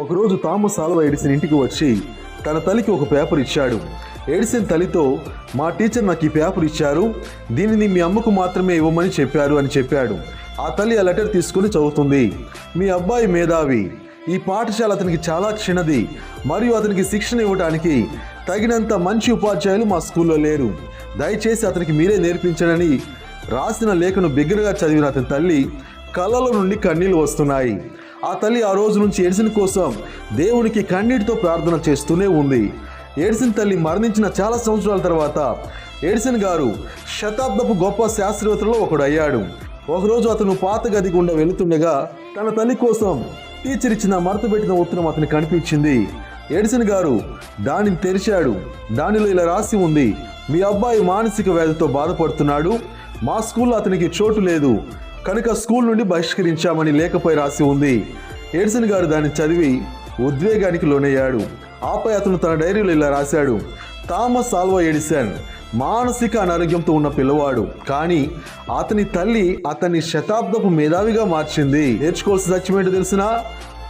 ఒకరోజు Thomas Alva Edison ఇంటికి వచ్చి తన తల్లికి ఒక పేపర్ ఇచ్చాడు. ఎడిసన్ తల్లితో మా టీచర్ నాకు ఈ పేపర్ ఇచ్చారు దీనిని మీ అమ్మకు మాత్రమే ఇవ్వమని చెప్పారు అని చెప్పాడు. ఆ తల్లి ఆ లెటర్ తీసుకుని చదువుతుంది. మీ అబ్బాయి మేధావి ఈ పాఠశాల అతనికి చాలా చిన్నది మరియు అతనికి శిక్షణ ఇవ్వడానికి తగినంత మంచి ఉపాధ్యాయులు మా స్కూల్లో లేరు. దయచేసి అతనికి మీరే నేర్పించడని రాసిన లేఖను బిగ్గరగా చదివిన అతని తల్లి కళ్ళలో నుండి కన్నీళ్ళు వస్తున్నాయి. ఆ తల్లి ఆ రోజు నుంచి ఎడిసిన్ కోసం దేవునికి కన్నీటితో ప్రార్థన చేస్తూనే ఉంది. ఎడిసిన్ తల్లి మరణించిన చాలా సంవత్సరాల తర్వాత ఎడిసిన్ గారు శతాబ్దపు గొప్ప శాస్త్రవేత్తలలో ఒకడు అయ్యాడు ఒకరోజు అతను పాత గది గుండా వెళుతుండగా తన తల్లి కోసం టీచర్ ఇచ్చిన మరతపెట్టిన ఉత్తరం అతనికి కనిపించింది. ఎడిసన్ గారు దానిని తెరిచాడు. దానిలో ఇలా రాసి ఉంది. మీ అబ్బాయి మానసిక వ్యాధితో బాధపడుతున్నాడు. మా స్కూల్లో అతనికి చోటు లేదు. కనుక స్కూల్ నుండి బహిష్కరించామని లేఖపై రాసి ఉంది. ఎడిసన్ గారు దాన్ని చదివి ఉద్వేగానికి లోనయ్యాడు. ఆపై అతను తన డైరీలో ఇలా రాశాడు. థామస్ ఆల్వా ఎడిసన్ మానసిక అనారోగ్యంతో ఉన్న పిల్లవాడు. కానీ అతని తల్లి అతన్ని శతాబ్దపు మేధావిగా మార్చింది. నేర్చుకోవాల్సిన సత్యం ఏంటో తెలిసిన?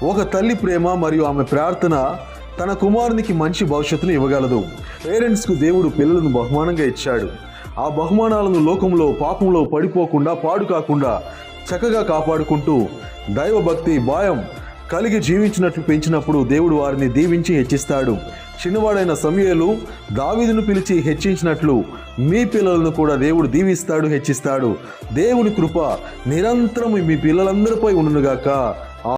ఒక తల్లి ప్రేమ మరియు ఆమె ప్రార్థన తన కుమారునికి మంచి భవిష్యత్తును ఇవ్వగలదు. పేరెంట్స్కు దేవుడు పిల్లలను బహుమానంగా ఇచ్చాడు. ఆ బహుమానాలను లోకంలో పాపంలో పడిపోకుండా పాడు కాకుండా చక్కగా కాపాడుకుంటూ దైవభక్తి భయం కలిగి జీవించినట్లు పెంచినప్పుడు దేవుడు వారిని దీవించి హెచ్చిస్తాడు. చిన్నవాడైన సమయలు దావీదును పిలిచి హెచ్చించినట్లు మీ పిల్లలను కూడా దేవుడు దీవిస్తాడు హెచ్చిస్తాడు. దేవుని కృప నిరంతరం మీ పిల్లలందరిపై ఉండునుగాక.